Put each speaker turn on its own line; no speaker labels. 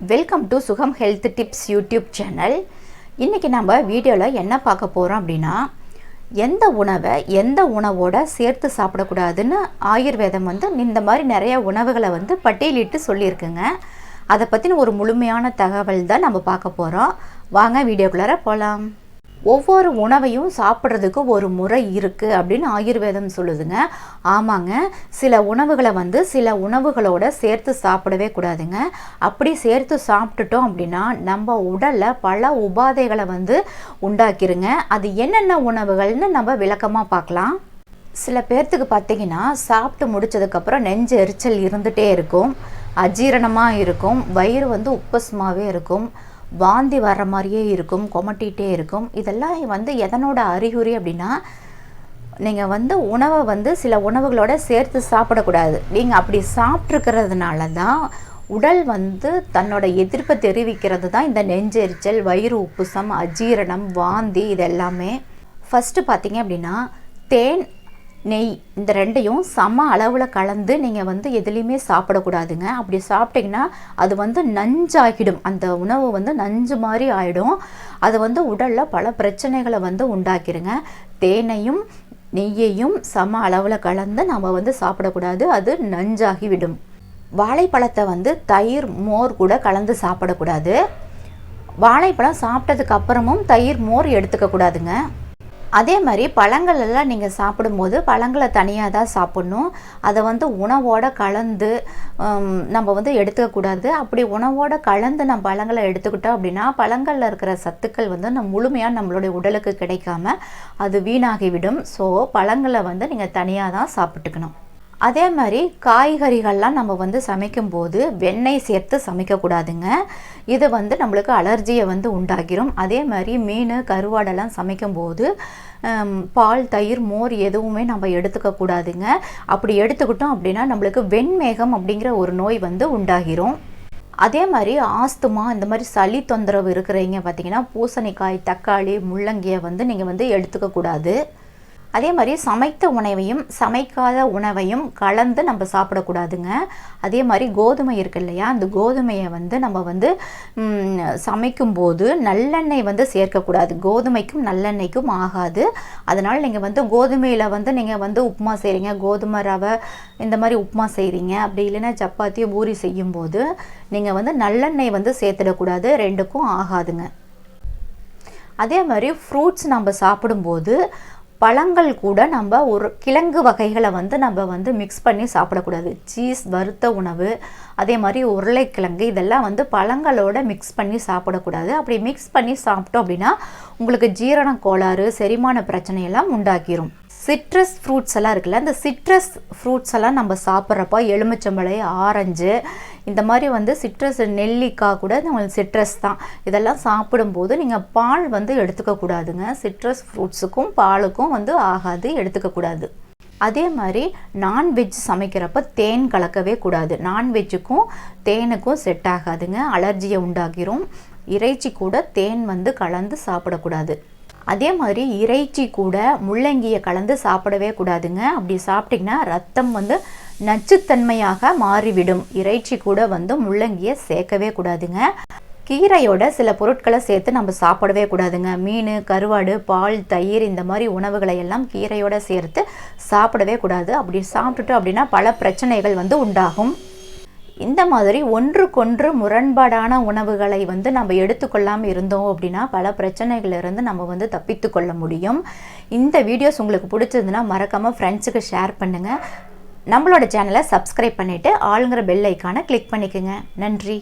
Welcome to Sugam health tips YouTube channel இன்றைக்கி நம்ம வீடியோவில் என்ன பார்க்க போகிறோம் அப்படின்னா எந்த உணவை எந்த உணவோட சேர்த்து சாப்பிடக்கூடாதுன்னு ஆயுர்வேதம் வந்து இந்த மாதிரி நிறைய உணவுகளை வந்து பட்டியலிட்டு சொல்லியிருக்குங்க. அதை பற்றின ஒரு முழுமையான தகவல் தான் நம்ம பார்க்க போகிறோம் வாங்க வீடியோக்குள்ளார போகலாம் ஒவ்வொரு உணவையும் சாப்பிட்றதுக்கு ஒரு முறை இருக்குது அப்படின்னு ஆயுர்வேதம் சொல்லுதுங்க. ஆமாங்க. சில உணவுகளை வந்து சில உணவுகளோட சேர்த்து சாப்பிடவே கூடாதுங்க. அப்படி சேர்த்து சாப்பிட்டுட்டோம் அப்படின்னா நம்ம உடலில் பல உபாதைகளை வந்து உண்டாக்கிருங்க. அது என்னென்ன உணவுகள்னு நம்ம விளக்கமாக பார்க்கலாம். சில பேர்த்துக்கு பார்த்தீங்கன்னா சாப்பிட்டு முடிச்சதுக்கப்புறம் நெஞ்சு எரிச்சல் இருந்துகிட்டே இருக்கும். அஜீரணமாக இருக்கும். வயிறு வந்து உப்பசமாகவே இருக்கும். வாந்தி வர்ற மாதிரியே இருக்கும் கொமட்டிகிட்டே இருக்கும். இதெல்லாம் வந்து எதனோட அறிகுறி அப்படின்னா நீங்கள் வந்து உணவை வந்து சில உணவுகளோட சேர்த்து சாப்பிடக்கூடாது. நீங்கள் அப்படி சாப்பிட்ருக்கிறதுனால தான் உடல் வந்து தன்னோட எதிர்ப்பை தெரிவிக்கிறது தான் இந்த நெஞ்செரிச்சல் வயிறு உப்புசம் அஜீரணம் வாந்தி இது எல்லாமே ஃபஸ்ட்டு பார்த்தீங்க அப்படின்னா தேன் நெய் இந்த ரெண்டையும் சம அளவில் கலந்து நீங்கள் வந்து எதுலேயுமே சாப்பிடக்கூடாதுங்க. அப்படி சாப்பிட்டிங்கன்னா அது வந்து நஞ்சாகிடும். அந்த உணவு வந்து நஞ்சு மாதிரி ஆகிடும் அது வந்து உடலில் பல பிரச்சனைகளை வந்து உண்டாக்கிடுங்க தேனையும் நெய்யையும் சம அளவில் கலந்து நம்ம வந்து சாப்பிடக்கூடாது. அது நஞ்சாகிவிடும் வாழைப்பழத்தை வந்து தயிர் மோர் கூட கலந்து சாப்பிடக்கூடாது. வாழைப்பழம் சாப்பிட்டதுக்கு அப்புறமும் தயிர் மோர் எடுத்துக்கக்கூடாதுங்க. அதே மாதிரி பழங்கள் எல்லாம் நீங்கள் சாப்பிடும்போது பழங்களை தனியாக தான் சாப்பிட்ணும். அதை வந்து உணவோட கலந்து நம்ம வந்து எடுத்துக்கக்கூடாது அப்படி உணவோட கலந்து நம்ம பழங்களை எடுத்துக்கிட்டோம் அப்படின்னா பழங்களில் இருக்கிற சத்துக்கள் வந்து நம்ம முழுமையாக நம்மளுடைய உடலுக்கு கிடைக்காம அது வீணாகிவிடும். ஸோ பழங்களை வந்து நீங்கள் தனியாக தான் சாப்பிட்டுக்கணும். அதே மாதிரி காய்கறிகள்லாம் நம்ம வந்து சமைக்கும்போது வெண்ணெய் சேர்த்து சமைக்கக்கூடாதுங்க. இது வந்து நம்மளுக்கு அலர்ஜியை வந்து உண்டாகிரும் அதே மாதிரி மீன் கருவாடெல்லாம் சமைக்கும்போது பால் தயிர் மோர் எதுவுமே நம்ம எடுத்துக்கக்கூடாதுங்க. அப்படி எடுத்துக்கிட்டோம் அப்படின்னா நம்மளுக்கு வெண்மேகம் அப்படிங்கிற ஒரு நோய் வந்து உண்டாகிரும். அதே மாதிரி ஆஸ்துமா இந்த மாதிரி சளி தொந்தரவு இருக்கிறவங்க பார்த்திங்கன்னா பூசணிக்காய் தக்காளி முள்ளங்கியை வந்து நீங்கள் வந்து எடுத்துக்கக்கூடாது. அதே மாதிரி சமைத்த உணவையும் சமைக்காத உணவையும் கலந்து நம்ம சாப்பிடக்கூடாதுங்க. அதே மாதிரி கோதுமை இருக்கு இல்லையா? அந்த கோதுமையை வந்து நம்ம வந்து சமைக்கும்போது நல்லெண்ணெய் வந்து சேர்க்கக்கூடாது. கோதுமைக்கும் நல்லெண்ணெய்க்கும் ஆகாது. அதனால் நீங்கள் வந்து கோதுமையில் வந்து நீங்கள் வந்து உப்புமா செய்கிறீங்க கோதுமை ரவை இந்த மாதிரி உப்புமா செய்கிறீங்க அப்படி இல்லைன்னா சப்பாத்தியோ பூரி செய்யும்போது நீங்கள் வந்து நல்லெண்ணெய் வந்து சேர்த்துடக்கூடாது. ரெண்டுக்கும் ஆகாதுங்க. அதே மாதிரி ஃப்ரூட்ஸ் நம்ம சாப்பிடும்போது பழங்கள் கூட நம்ம ஒரு கிழங்கு வகைகளை வந்து நம்ம வந்து மிக்ஸ் பண்ணி சாப்பிடக்கூடாது. சீஸ் வறுத்த உணவு அதே மாதிரி உருளைக்கிழங்கு இதெல்லாம் வந்து பழங்களோட மிக்ஸ் பண்ணி சாப்பிடக்கூடாது. அப்படி மிக்ஸ் பண்ணி சாப்பிட்டோம் அப்படின்னா உங்களுக்கு ஜீரண கோளாறு செரிமான பிரச்சனையெல்லாம் உண்டாக்கிரும் சிட்ரஸ் ஃப்ரூட்ஸ் எல்லாம் இருக்குல்ல அந்த சிட்ரஸ் ஃப்ரூட்ஸ் எல்லாம் நம்ம சாப்பிட்றப்போ எலுமிச்சம்பழை ஆரஞ்சு இந்த மாதிரி வந்து சிட்ரஸ் நெல்லிக்காய் கூட நம்மளுக்கு சிட்ரஸ் தான். இதெல்லாம் சாப்பிடும்போது நீங்கள் பால் வந்து எடுத்துக்கக்கூடாதுங்க சிட்ரஸ் ஃப்ரூட்ஸுக்கும் பாலுக்கும் வந்து ஆகாது எடுத்துக்கக்கூடாது அதே மாதிரி நான்வெஜ் சமைக்கிறப்ப தேன் கலக்கவே கூடாது. நான்வெஜ்ஜுக்கும் தேனுக்கும் செட் ஆகாதுங்க. அலர்ஜியை உண்டாகிரும் இறைச்சி கூட தேன் வந்து கலந்து சாப்பிடக்கூடாது. அதே மாதிரி இறைச்சி கூட முள்ளங்கியை கலந்து சாப்பிடவே கூடாதுங்க. அப்படி சாப்பிட்டிங்கன்னா ரத்தம் வந்து நச்சுத்தன்மையாக மாறிவிடும். இறைச்சி கூட வந்து முள்ளங்கியை சேர்க்கவே கூடாதுங்க. கீரையோட சில பொருட்களை சேர்த்து நம்ம சாப்பிடவே கூடாதுங்க. மீன் கருவாடு பால் தயிர் இந்த மாதிரி உணவுகளை எல்லாம் கீரையோட சேர்த்து சாப்பிடவே கூடாது. அப்படி சாப்பிட்டுட்டோம் அப்படின்னா பல பிரச்சனைகள் வந்து உண்டாகும். இந்த மாதிரி ஒன்றுக்கொன்று முரண்பாடான உணவுகளை வந்து நம்ம எடுத்துக்கொள்ளாமல் இருந்தோம் அப்படின்னா பல பிரச்சனைகளிலிருந்து நம்ம வந்து தப்பித்து கொள்ள முடியும். இந்த வீடியோஸ் உங்களுக்கு பிடிச்சிருந்துன்னா மறக்காமல் ஃப்ரெண்ட்ஸுக்கு ஷேர் பண்ணுங்கள் நம்மளோட சேனலை சப்ஸ்கிரைப் பண்ணிவிட்டு ஆளுங்கிற பெல் ஐக்கானை கிளிக் பண்ணிக்கோங்க. நன்றி.